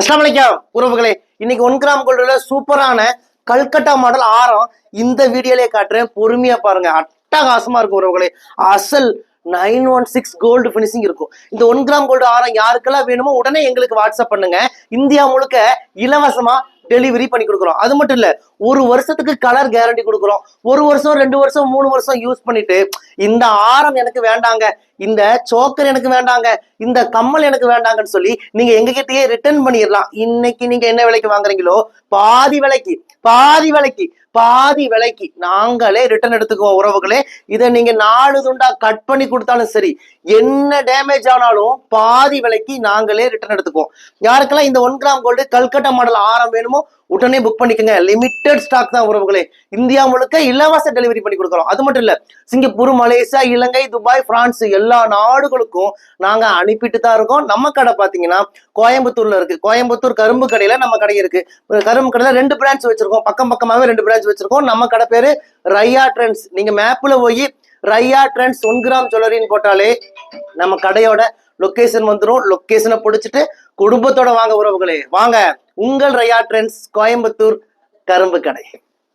அஸ்லாம் வலைக்கம் உறவுகளே. இன்னைக்கு ஒன் கிராம் கோல்டுல சூப்பரான கல்கட்டா மாடல் ஆரம் இந்த வீடியோலயே காட்டுறேன். பொறுமையா பாருங்க. அட்டகாசமா இருக்கும் உறவுகளே. அசல் nine one six gold finishing இருக்கும். இந்த ஒன் கிராம் கோல்டு ஆரம் யாருக்கெல்லாம் வேணுமோ உடனே எங்களுக்கு வாட்ஸ்அப் பண்ணுங்க. இந்தியா முழுக்க இலவசமா டெலிவரி பண்ணி கொடுக்குறோம். அது மட்டும் இல்ல ஒரு வருஷத்துக்கு கலர் கேரண்டி கொடுக்குறோம். ஒரு வருஷம் ரெண்டு வருஷம் மூணு வருஷம் யூஸ் பண்ணிட்டு இந்த ஆரம் எனக்கு வேண்டாங்க. இந்த சோக்கர் எனக்கு வேண்டாங்க இந்த கம்மல் எனக்கு வேண்டாங்கன்னு சொல்லி நீங்க எங்க கிட்டயே ரிட்டர்ன் பண்ணிடலாம். இன்னைக்கு நீங்க என்ன விலைக்கு வாங்குறீங்களோ பாதி விலைக்கு பாதி விலைக்கு பாதி விலைக்கு நாங்களே ரிட்டர்ன் எடுத்துக்குவோம் உறவுகளே. இதை நீங்க நாலு துண்டா கட் பண்ணி கொடுத்தாலும் சரி என்ன டேமேஜ் ஆனாலும் பாதி விலைக்கு நாங்களே ரிட்டர்ன் எடுத்துக்குவோம். யாருக்கெல்லாம் இந்த one gram gold Calcutta model ஆரம் வேணுமோ உடனே புக் பண்ணிக்கோங்க. லிமிட்டட் ஸ்டாக் தான் உறவுகளே. இந்தியா முழுக்க இலவச டெலிவரி பண்ணி கொடுக்குறோம். அது மட்டும் இல்ல Singapore Malaysia Ilangai Dubai France எல்லா நாடுகளுக்கும் நாங்க அனுப்பிட்டு தான் இருக்கோம். நம்ம கடை பாத்தீங்கன்னா கோயம்புத்தூர்ல இருக்கு. கோயம்புத்தூர் கரும்பு கடையில நம்ம கடை இருக்கு. ஒரு கரும்பு கடையில ரெண்டு பிரான்ச் வச்சிருக்கோம். பக்கம் பக்கமாவே ரெண்டு பிரான்ச் வச்சிருக்கோம். நம்ம கடை பேரு ரையா ட்ரெண்ட்ஸ் நீங்க மேப்ல போய் ரையா ட்ரெண்ட்ஸ் ஒன் கிராம் ஜுவல்லரின்னு போட்டாலே நம்ம கடையோட லொக்கேஷன் வந்துடும் லொக்கேஷனை பிடிச்சிட்டு குடும்பத்தோட வாங்க உறவுகளே. வாங்க. உங்கள் ரையா ட்ரெண்ட்ஸ் கோயம்புத்தூர் கரும்பு கடை.